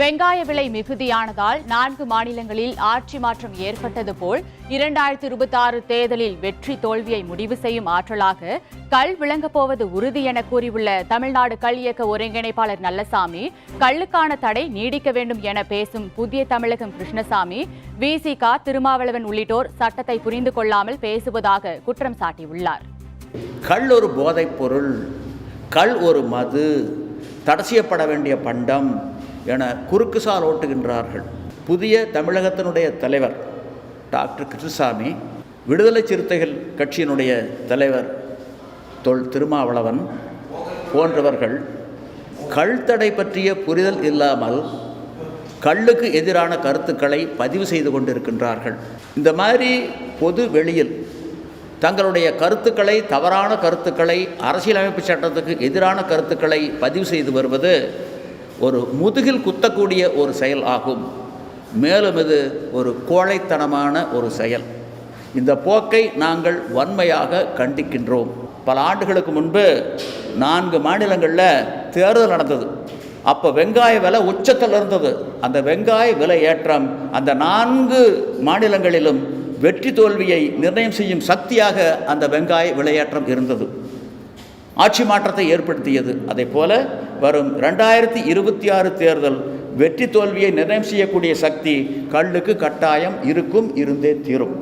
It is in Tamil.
வெங்காய விலை மிகுதியானதால் நான்கு மாநிலங்களில் ஆட்சி மாற்றம் ஏற்பட்டது போல் இரண்டாயிரத்தி இருபத்தி ஆறு தேர்தலில் வெற்றி தோல்வியை முடிவு செய்யும் ஆற்றலாக கல் விளங்கப் போவது உறுதி என கூறியுள்ள தமிழ்நாடு கல் இயக்க ஒருங்கிணைப்பாளர் நல்லசாமி கல்லுக்கான தடை நீடிக்க வேண்டும் என பேசும் புதிய தமிழகம் கிருஷ்ணசாமி விசிகா திருமாவளவன் உள்ளிட்டோர் சட்டத்தை புரிந்து கொள்ளாமல் பேசுவதாக குற்றம் சாட்டியுள்ளார். கல் ஒரு போதைப் பொருள் கல் ஒரு மது தடை செய்யப்பட வேண்டிய பண்டம் என குறுக்குசால் ஓட்டுகின்றார்கள். புதிய தமிழகத்தினுடைய தலைவர் டாக்டர் கிருஷ்ணசாமி விடுதலை சிறுத்தைகள் கட்சியினுடைய தலைவர் தொல் திருமாவளவன் போன்றவர்கள் கள் தடை பற்றிய புரிதல் இல்லாமல் கல்லுக்கு எதிரான கருத்துக்களை பதிவு செய்து கொண்டிருக்கின்றார்கள். இந்த மாதிரி பொது வெளியில் தங்களுடைய கருத்துக்களை தவறான கருத்துக்களை அரசியலமைப்பு சட்டத்துக்கு எதிரான கருத்துக்களை பதிவு செய்து வருவது ஒரு முதுகில் குத்தக்கூடிய ஒரு செயல் ஆகும். மேலும் இது ஒரு கோழைத்தனமான ஒரு செயல். இந்த போக்கை நாங்கள் வன்மையாக கண்டிக்கின்றோம். பல ஆண்டுகளுக்கு முன்பு நான்கு மாநிலங்களில் தேர்தல் நடந்தது. அப்போ வெங்காய விலை உச்சத்தில் இருந்தது. அந்த வெங்காய விலை ஏற்றம் அந்த நான்கு மாநிலங்களிலும் வெற்றி தோல்வியை நிர்ணயம் செய்யும் சக்தியாக அந்த வெங்காய விலையேற்றம் இருந்தது. ஆட்சி மாற்றத்தை ஏற்படுத்தியது. அதே போல வரும் ரெண்டாயிரத்தி இருபத்தி ஆறு தேர்தல் வெற்றி தோல்வியை நிர்ணயம் செய்யக்கூடிய சக்தி கல்லுக்கு கட்டாயம் இருக்கும் இருந்தே தீரும்.